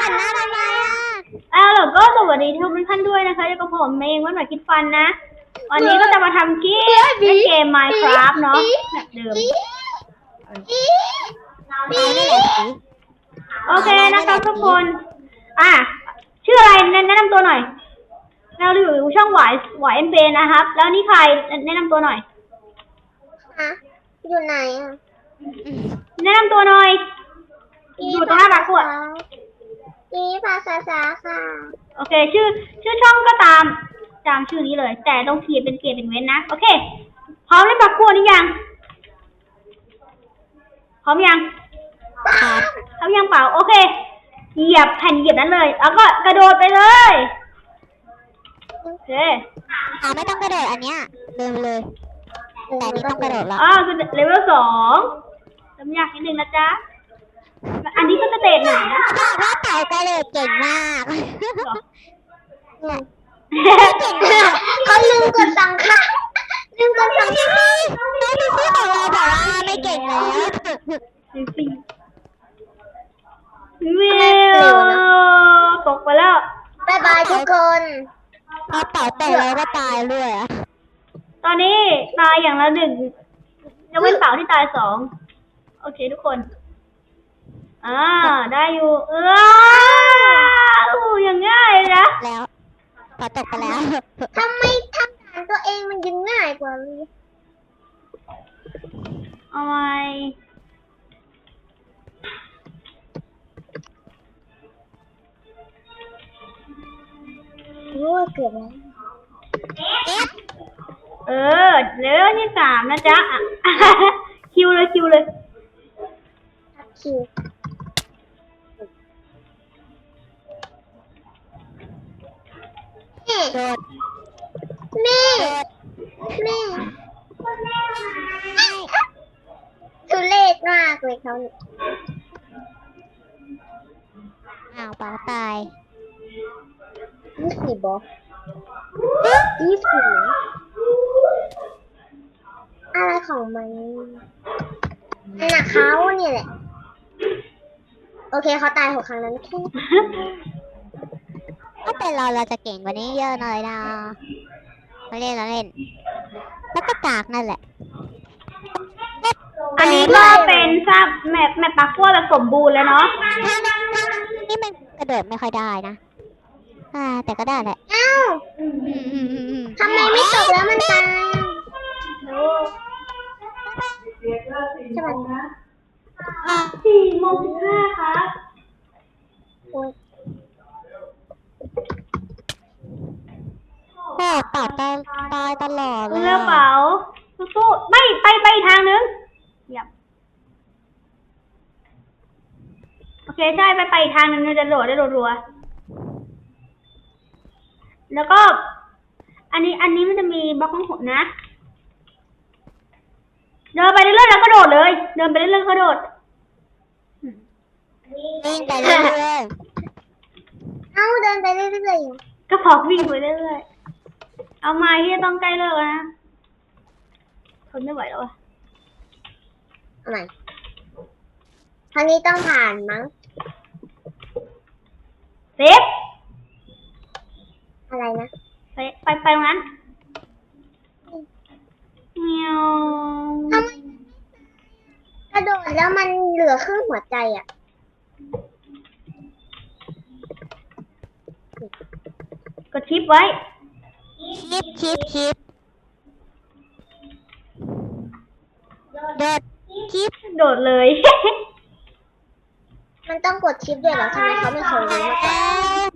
ปั่นหน้าทำไมอะเอาล่ะก็สวัสดีทุกท่านด้วยนะคะอยู่กับผมเองวันหมายคิดฟันนะ วันนี้ก็จะมาทำคลิปเล่นเกม Minecraft เนาะแบบเดิมเรานี่แหละสิโอเคนะครับทุกคน อะ ชื่ออะไรแนะแนะนำตัวหน่อย เราอยู่ช่องหวายหวายเอ็มเนะครับ แล้วนี่ใครแนะนำตัวหน่อย ฮะอยู่ไหนอะแนะนำตัวหน่อย อยู่ตรงหน้าปากขวด อีภาษาษาค่ะ โอเค ชื่อ ชื่อช่องก็ตาม ตามชื่อนี้เลย แต่ต้องเขียนเป็นเกียรเป็นเว้นนะ โอเค พร้อมเล่นปักขวดหรือยัง พร้อมยังครับพร้อมยังเปล่า โอเค เหยียบแผ่นเหยียบนั้นเลย แล้วก็กระโดดไปเลย โอเค อ่าไม่ต้องกระโดดอันเนี้ยเดินไปเลย แต่นี่ต้องกระโดดแล้ว อ่าคือเลเวลสองเริ่มยากนิดนึงนะจ๊ะ อันนี้ก็สเตจหนึ่งนะบอกว่าเต่ากระโดดเก่งมากเหรอเขาลืมกดสั่งค่ะลืมกดสั่งค่ะ น้องพี่พี่ของเราบอกว่าไม่เก่งแล้ว สิบสี่วิวตกไปแล้ว บายบายทุกคน พอเต่าตกแล้วก็ตายด้วยอะ ตอนนี้ตายอย่างละหนึ่งจะเว้นเต่าที่ตายสอง โอเคทุกคน อ่า ได้ อยู่ เอออย่างง่ายเลยนะแล้วพอตกไปแล้วทำไมทำฐานตัวเองมันยังง่ายกว่าเลยเอาไว้โอ้ยเกือบแล้วเออเลเวลที่สามนะจ๊ะอะคิวเลยคิวเลยทักคิว แม่แม่แม่ทุเรศมากเลยเขาอ้าวเต่าตายยี่สิบบอยี่สิบอะไรของมันนั่นนะเขาเนี่ยแหละ โอเคเขาตายหกครั้งนั้นแค่ เป็นเราเราจะเก่งกว่านี้เยอะเลยนะมาเล่นเราเล่น แล้วก็จากนั่นแหละ อันนี้ก็เป็นซากแมปแมปปักกัวแบบสมบูรณ์แล้วเนาะนี่มันกระโดดไม่ค่อยได้นะ อ่า แต่ก็ได้แหละเอ้าอืมอืมอืมอืมทำไมไม่ตกแล้วมันตายใช่ไหมอะสี่โมงสิบห้าครับ โอ๊ยโอ้ตอบตายตายตลอดเลยเรืออะเป๋าสู้ๆไม่ไปไปอีกทางนึงเหยียบโอเคใช่ไปไปอีกทางนึงจะโดดได้รัวๆแล้วก็ อันนี้อันนี้มันจะมีบล็อกของผมนะ เดินไปเรื่อยๆแล้วก็โดดเลย เดินไปเรื่อยๆก็โดด วิ่งไปเรื่อยเอ้าเดินไปเรื่อยๆอยู่ก็พอกวิ่งไปเรื่อยๆ เอามาที่ต้องใกล้เลิกแล้วนะทนไม่ไหวแล้วอะเอาใหม่ครั้งนี้ต้องผ่านมั้ง เซฟอะไรนะ ไปไปไปตรงนั้นเมียวทำไมกระโดดแล้วมันเหลือครึ่งหัวใจอะ กดชิปไว้ๆ ชิปชิปชิปโดดชิปโดดเลย มันต้องกดชิปด้วยเหรอทำไมเขาไม่เคยรู้มาก่อน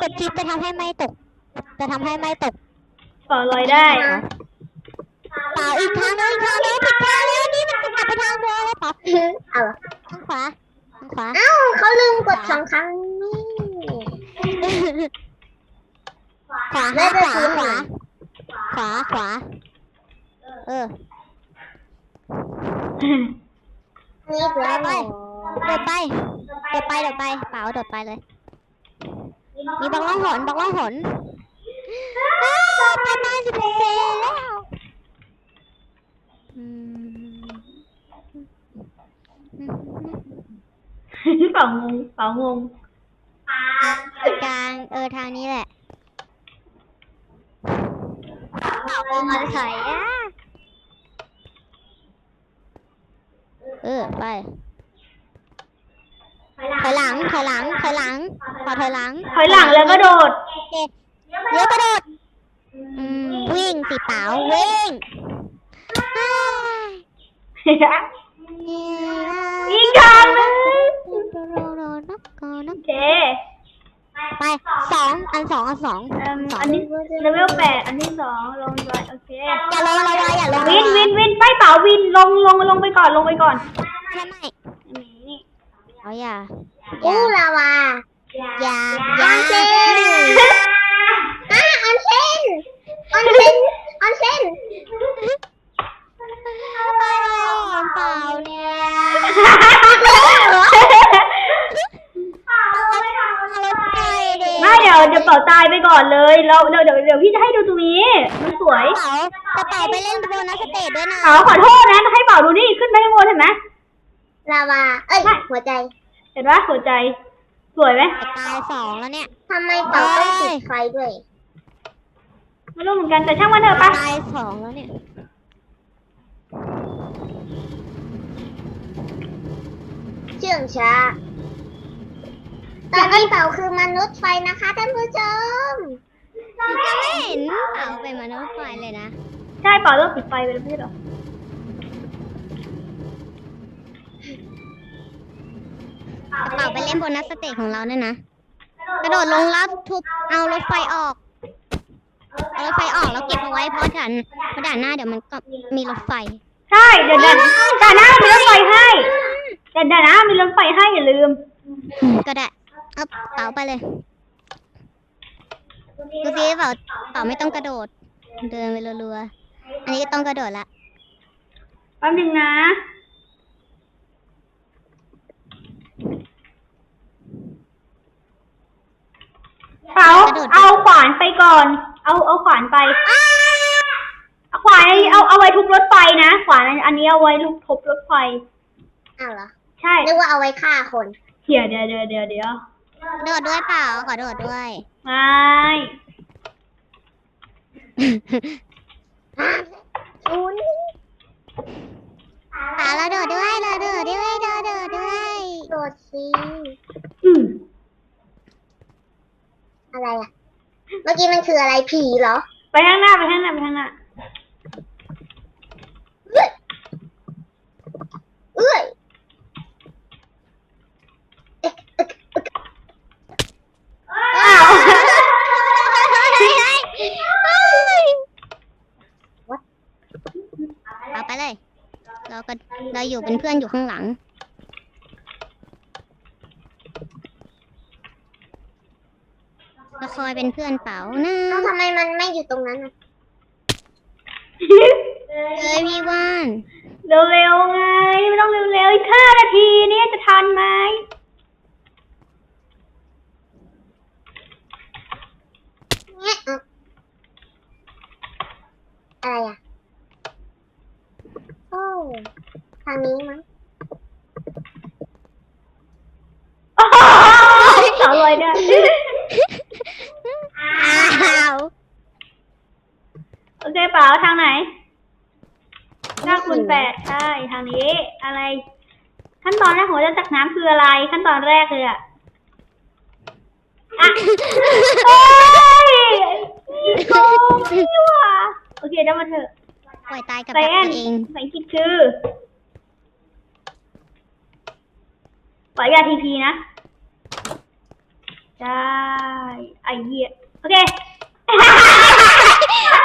กดชิปจะทำให้ไม่ตก จะทำให้ไม่ตกต่อลอยได้เปล่าอีกทางนึงอีกทางนึงผิดทางแล้วนี่มันจะกลับไปทางเดิมแล้วเปล่าเอาเหรอทางขวาทางขวา เอ้าเขาลืมกดสองครั้งนี่ข วาแล้ฮะวจะขวาชี้ขวาไหนขวาขวาเออนี่อีกแล้วเหรอโดดไปโดดไปโดดไปเปล่าโดดไปเลย มีบังล่องหนบังล่องหนอ้าวประมาณสิบเซนแล้วอืมเป่างงเป่างง กลาง เออทางนี้แหละ เป่ามาใส่อะเออไปถอยหลังถอยหลังถอยหลังขอถอยหลังถอยหลังแล้วก็โดดเลี้ยวกระโดดอืมวิ่งสิเต๋าวิ่งอีกทางหนึงโอเค ไปสองอันสองอันสองเอิ่มสองอันนี้เลเวลแปดอันที่สองลงไปโอเคอย่าลงระวายอย่าลงวินวินวินไปเป่าวินลงลงลงไปก่อนลงไปก่อนไม่ไม่นี่เอาอย่าอู้ลาวาอย่าออย่าอนเซนอะออนเซนออนเซนออนเซนเปล่าเนี่ยรถไฟดิ ไม่เดี๋ยวเดี๋ยวเป่าตายไปก่อนเลยแล้วเดี๋ยวเดี๋ยวเดี๋ยวพี่จะให้ดูตรงนี้ มันสวยเป๋ากระเป๋าไปเล่นโบนัสสเตจด้วยนะเป๋าขอโทษนะให้เป่าดูนี่ขึ้นไปข้างบนเห็นไหมลาวา เอ้ยหัวใจ เห็นปะหัวใจ สวยไหมตายสองแล้วเนี่ยทำไมเต่าต้องติดไฟด้วยไม่รู้เหมือนกันแต่ช่างมันเถอะปะตายสองแล้วเนี่ยเชื่องช้า ตอนนี้เต่าคือมนุษย์ไฟนะคะท่านผู้ชมจะไม่เห็นเป๋าเป็นมนุษย์ไฟเลยนะ ใช่เป่าต้องปิดไฟไปแล้วไม่ใช่เหรอกระเป๋าไปเล่นโบนัสสเตจของเราด้วยนะ กระโดดลงรับทุบเอารถไฟออก เอารถไฟออกแล้วเก็บเอาไว้เพราะด่านเพราะด่านหน้าเดี๋ยวมันก็มีรถไฟ ใช่เดี๋ยวเดี๋ยวแต่หน้ามีรถไฟให้แต่เดี๋ยวนะมีรถไฟให้อย่าลืม ก็ได้ เอาเป๋าไปเลยดูสิเป๋าเป๋าไม่ต้องกระโดด เดินไปรัวๆอันนี้ต้องกระโดดละแป๊บนึงนะเป๋าเอาขวานไปก่อน เอาเอาขวานไปเอาขวานอันนี้เอาเอาไว้ทุบรถไฟนะขวานอันอันนี้เอาไว้ทุบทุบรถไฟอ้าวเหรอใช่นึกว่าเอาไว้ฆ่าคนเดี๋ยวเดี๋ยวเดี๋ยวเดี๋ยวเดี๋ยว โดดด้วยเปล่าขอโดดด้วย ไม่ศูนย์เปล่าเราโดดด้วยเราโดดด้วยเราโดดด้วยโดดสิอืมอะไรอะ เมื่อกี้มันคืออะไรผีเหรอ ไปข้างหน้าไปข้างหน้าไปข้างหน้าเอ้ยเอ้ย อ้าว เอาไปเลย เราก็ เราอยู่เป็นเพื่อนอยู่ข้างหลัง เราคอยเป็นเพื่อนเป๋านะเอ้าทำไมมันไม่อยู่ตรงนั้นอะเอ้ยพี่ว่าน เร็วๆไงไม่ต้องเร็วๆอีกห้านาทีเนี่ยจะทันไหมเนี่ยอะอะไรอะโอ้ ทางนี้มั้งโอ้โหสาวลอยได้อ้าว โอเคเปล่าทางไหนหน้าคุณแปดใช่ทางนี้ อะไร ขั้นตอนแรกของเรื่องจากน้ำคืออะไร ขั้นตอนแรกเลยอะอะเฮ้ยโกงนี่หว่ะโอเคได้มาเถอะปล่อยตายกับไซดักแอตันวเอง ภาษาอังกฤษคือ ปล่อยยาทีพีนะ ได้ ไอเหี้ย โอเค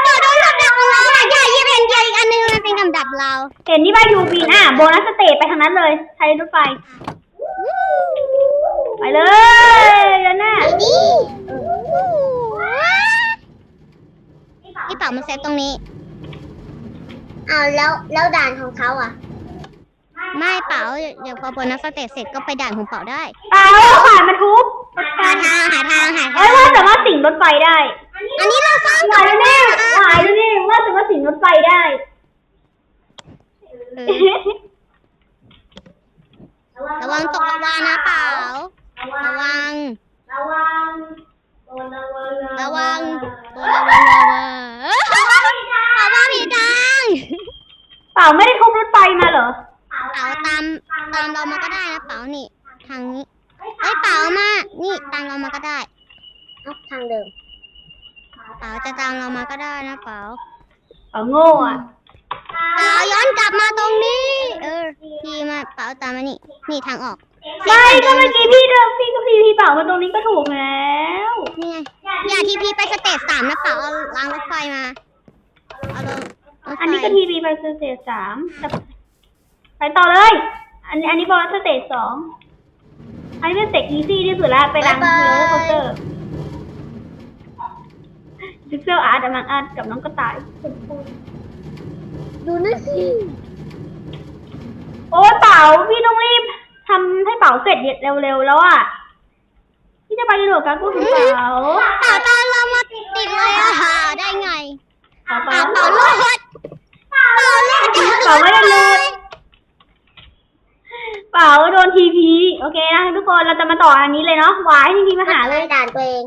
โดนกับดักเราอะอย่ายี่เป็นเกียร์อีกอันนึงมันเป็นกับดักเรา เห็นนี่บ้ายูบีนอะโบนัสสเตจไปทางนั้นเลยใช้รถไฟ ไปเลยเดินหน้านี่พี่เป๋ามันเซฟตรงนี้ เอาแล้วแล้วด่านของเขาอะ ไม่เป๋าเดี๋ยวพอโบนัสสเตจเสร็จก็ไปด่านของเป๋าได้เปล่าผ่านมาทุบรถไฟหาทางหาทางหาทาเอ้ยงว่าแต่ว่าสิ่งรถไฟได้อันนี้เราสร้างหวายดูนี่หวายดูนี่ว่าแต่ว่าสิ่งรถไฟได้ เออระวังตกระวานะเปล่าระวัง ระวังโดนระวังระวังตัวระวังระวังเป๋าว่าผิดทางเปล่าไม่ได้ทุบรถไฟมาเหรอ เป๋าตามตามเรามาก็ได้นะเป๋านี่ ทางนี้เอ้ยเป๋ามา นี่ตามเรามาก็ได้เอ้าทางเดิมเป๋าจะตามเรามาก็ได้นะเป๋าเปล่าโง่อะเป๋าย้อนกลับมาตรงนี้ เออพี่มาเป๋าตามมานี่ นี่ทางออกไม่ก็เมื่อกี้พี่เดินพี่ก็พี่พี่เปล่ามาตรงนี้ก็ถูกแล้วนี่ไงอย่าทีพีไปสเตจสามนะเป๋าเอารางรถไฟมาเอาลงรถไฟอันนี้ก็ทีวีไปสเตจสามแต่ ไปต่อเลย อันอันนี้บอลสเตจสอง อันนี้เป็นสเตจอีซี่ที่สุดละไปรังเรือโคสเตอร์ดิกเซลอาร์ตมังอาร์ตกับน้องกระต่าย ดูนั่นสิ โอ้ยเป๋าพี่ต้องรีบทำให้เป๋าเสร็จเร็วๆแล้วอะ พี่จะไปยูโรกันกูถึงเป๋าเป๋าตามเรามาติดเลยอะค่ะได้ไงเป๋าเป๋าเป๋าเป๋าลูดเป๋าลูดเป๋าไม่ได้รูด เป๋าโดนทีพีโอเคนะทุกคนเราจะมาต่ออันนี้เลยเนาะวายทีพีมาหาเลยด่านตัวเอง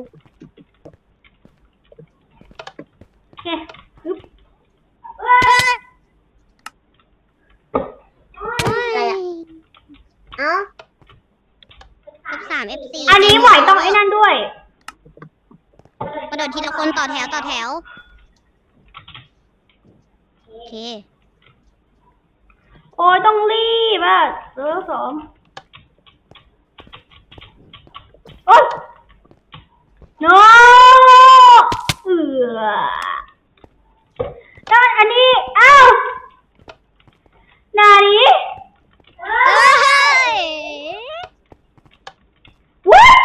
โอเคปึ๊บเอ้า F สาม F สี่อันนี้ไหวต้องไอ้นั่นด้วยกระโดดทีละคนต่อแถวต่อแถว โอเค โอ้ยต้องรีบอะเออสองโอ้ยโนเอือด้านอันนี้ อ้าวนานี้ เอ้ย วัด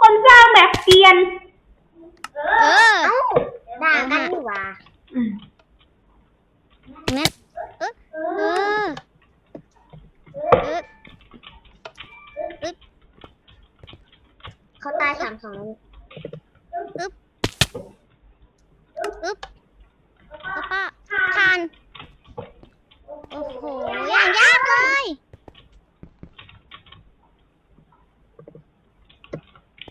คนสร้างแบบเกรียน เออ เอ้าด่ากันนี่หว่า อืม งั้นเออเออเอออึ๊บ เขาตายสามสอง อึ๊บอึ๊บป้าป้าคานโอ้โหอย่างยากเลย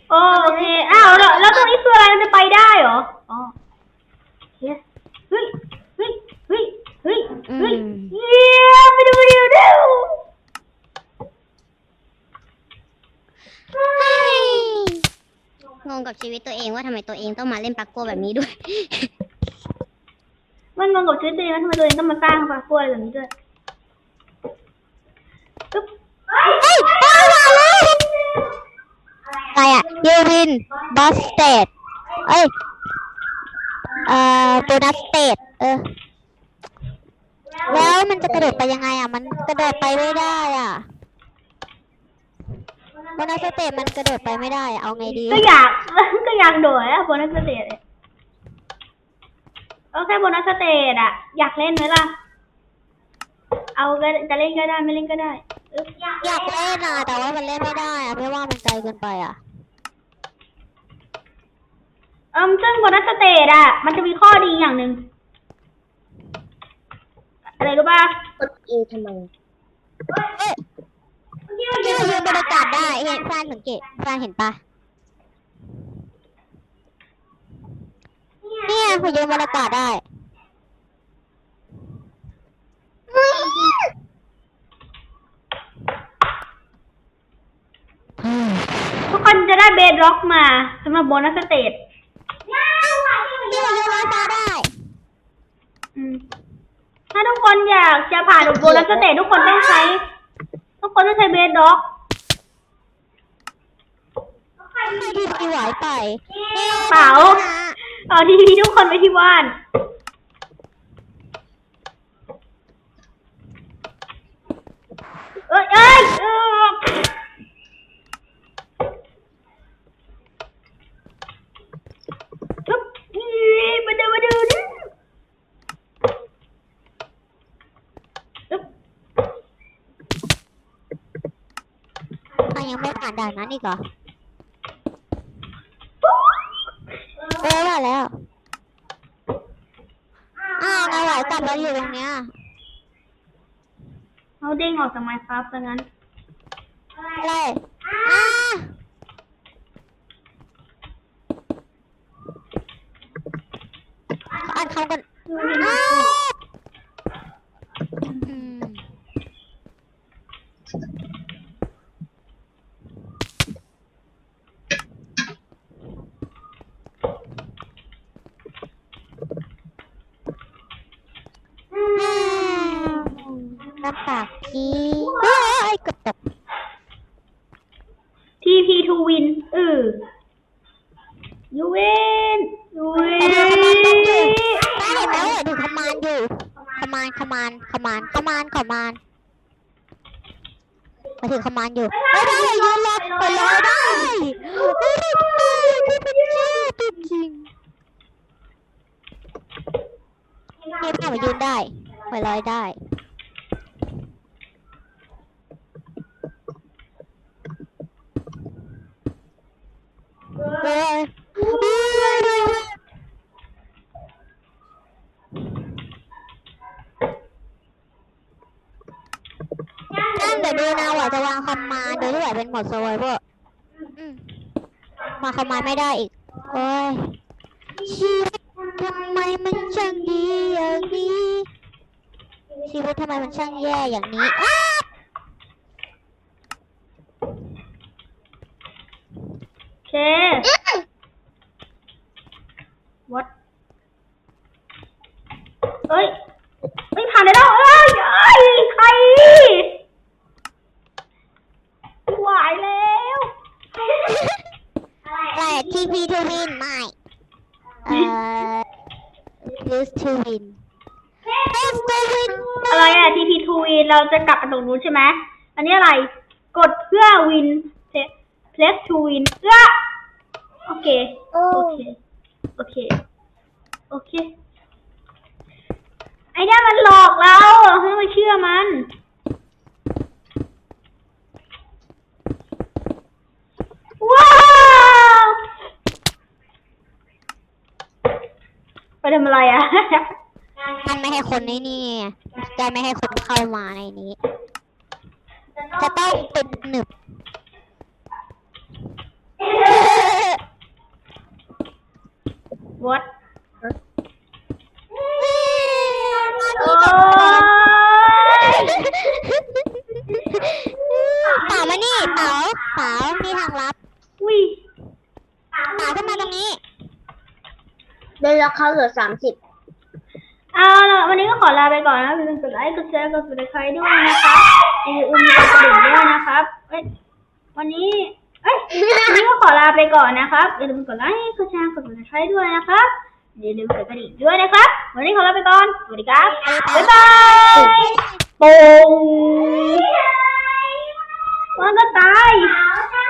โอเค อ้าวแล้วแล้วตรงนี้คื ออะไรมันจะไปได้เหรอ อ๋อโอเคเฮ้ยเฮ้ยเฮ้ยเฮ้ยเฮ้ยเยี่ยมไปดูไปดูดูเฮ้ยงงกับชีวิตตัวเองว่าทำไมตัวเองต้องมาเล่นปักโกแบบนี้ด้วย มันงงกับชีวิตตัวเองว่าทำไมตัวเองต้องมาสร้างปลากล้วยแบบนี้ด้วยปึ๊บเฮ้ยเอาละเลยอะไรอะยูวินบอสสเตท เอ้ยเอ่อโบนัสสเตทเออ แล้วมันจะกระโดดไปยังไงอะ มันกระโดดไปไม่ได้อะโบนัสสเตทมันกระโดดไปไม่ได้อะเอาไงดี ก็อยาก ก็อยากโดดอะโบนัสสเตจอะโอเคโบนัสสเตจอะอยากเล่นไหมล่ะ เอาก็จะเล่นก็ได้ไม่เล่นก็ได้อึ๊บ อยากเล่นอะ แต่ว่ามันเล่นไม่ได้อะไม่ว่ามันไกลเกินไปอะ เอิมซึ่งโบนัสสเตจอะมันจะมีข้อดีอย่างหนึ่งอะไรรู้ป่ะกดอีทำไมที่เรายืนบรรยากาศได้เห็นฟานสังเกตฟานเห็นปะเนี่ยพยืนบรรยากาศได้ทุกคนจะได้เบดร็อกมาสำหรับโบนัสสเตจที่ เรายืนบนฟ้าได้อืมถ้าทุกคนอยากจะผ่านโบนัสสเตจทุกคนต้องใช้ ทุกคนต้องใช้เบดร็อกที่ที่ไหวไปเปล่าเอาทีวีทุกคนไปที่บ้าน เอ้ยเอ้ยเออปึ๊บนี่มาดูมาดูดิปึ๊บ อะยังไม่ผ่าน ด่านนั้นอีกเหรอเออว่าแล้ว อ้าวไงไหวกลับมาอยู่ตรงเนี้ยเอาเอาเด้งออกจากไมค์ครับซะงั้นอะไรอ่าอ่านคำกันอ้าวอืม น้ำปากกี้เอ้ยกระตกทีพีทูวินเออยูเวนยูเวแต่นเธอคอมมานด์ต้องอยู่ได้เห็นไหมว่าดูคอมมานด์อยู่คอมมานด์คอมมานด์คอมมานด์คอมมานด์คอมมานด์มาถึงคอมมานด์อยู่ไม่ได้ยืนรอไปรอได้ไม่ได้ที่เป็นเจ้าตัวจริงนี่พ่อมายืนได้ไปลอยได้ เฮ้ยนั่นเดี๋ยวดูนะว่าจะวางคอมมาโดยที่แบบเป็นหมด survivor อืมาคอมมาไม่ได้อีก โอ้ยชีวิตทำไมมันช่างดีอย่างนี้ ชีวิตทำไมมันช่างแย่อย่างนี้อ้า โอเค what เอ้ยเอ้ยผ่านได้แล้วเอ้ยเอ้ยใครไม่ไหวแล้วอะไร TP to win ไม่เอ่อ this to win this to win อะไรอะ TP to win เราจะกลับไปตรงนู้นใช่ไหมอันนี้อะไรกดเพื่อ win press to win เอื้อโอเคโอ้โอเค โอเค โอเคไอ้เนี่ยมันหลอกเราให้มาเชื่อมัน ว้าวไปทำอะไรอะ มันไม่ให้คนในนี่ไงจะไม่ให้คนเข้ามาในนี้ จะต้องปิดหนึบวัด โอ้เป๋ามานี่เป๋าเป๋ามีทางลับอุ้ยเป๋าขึ้นมาตรงนี้เดินแล้วเขาเหลือสามสิบเอาล่ะวันนี้ก็ขอลาไปก่อนนะอย่าลืมกดไลค์กดแชร์กด subscribe ด้วยนะครับอย่าลืมกดกระดิ่งด้วยนะครับเอ้ยวันนี้เอ้ยวันนี้ก็ขอลาไปก่อนนะครับอย่าลืมกดไลค์กดแชร์กด subscribe ด้วยนะครับอย่าลืมกดกระดิ่งด้วยนะครับ วันนี้ขอลาไปก่อนสวัสดีครับบ๊ายบายโป่ง 我的大。